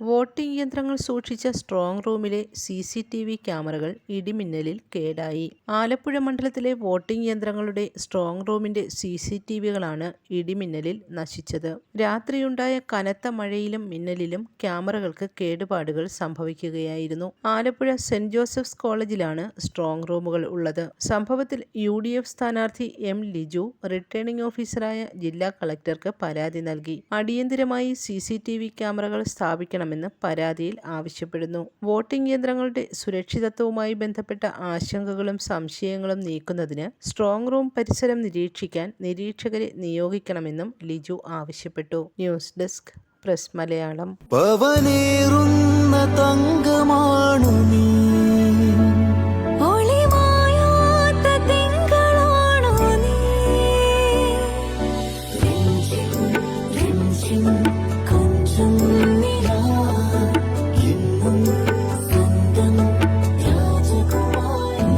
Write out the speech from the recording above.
Voting യന്ത്രങ്ങൾ സൂക്ഷിച്ച strong റൂമിലെ സി സി ടി വി ക്യാമറകൾ ഇടിമിന്നലിൽ കേടായി. ആലപ്പുഴ മണ്ഡലത്തിലെ വോട്ടിംഗ് യന്ത്രങ്ങളുടെ സ്ട്രോങ് റൂമിന്റെ സി സി ടി വികളാണ് ഇടിമിന്നലിൽ നശിച്ചത്. രാത്രിയുണ്ടായ കനത്ത മഴയിലും മിന്നലിലും ക്യാമറകൾക്ക് കേടുപാടുകൾ സംഭവിക്കുകയായിരുന്നു. ആലപ്പുഴ സെന്റ് ജോസഫ്സ് കോളേജിലാണ് സ്ട്രോങ് റൂമുകൾ ഉള്ളത്. സംഭവത്തിൽ യു ഡി എഫ് സ്ഥാനാർത്ഥി എം ലിജു റിട്ടേണിംഗ് ഓഫീസറായ ജില്ലാ കളക്ടർക്ക് പരാതി നൽകി. അടിയന്തിരമായി സി സി ടി വി ക്യാമറകൾ സ്ഥാപിക്കണമെന്ന് പരാതിയിൽ ആവശ്യപ്പെടുന്നു. വോട്ടിംഗ് യന്ത്രങ്ങളുടെ സുരക്ഷിതത്വവുമായി ബന്ധപ്പെട്ട ആശങ്കകളും സംശയങ്ങളും നീക്കുന്നതിന് സ്ട്രോങ് റൂം പരിസരം നിരീക്ഷിക്കാൻ നിരീക്ഷകരെ നിയോഗിക്കണമെന്നും ലിജു ആവശ്യപ്പെട്ടു. News desk press Malayalam. രാജകുമാരി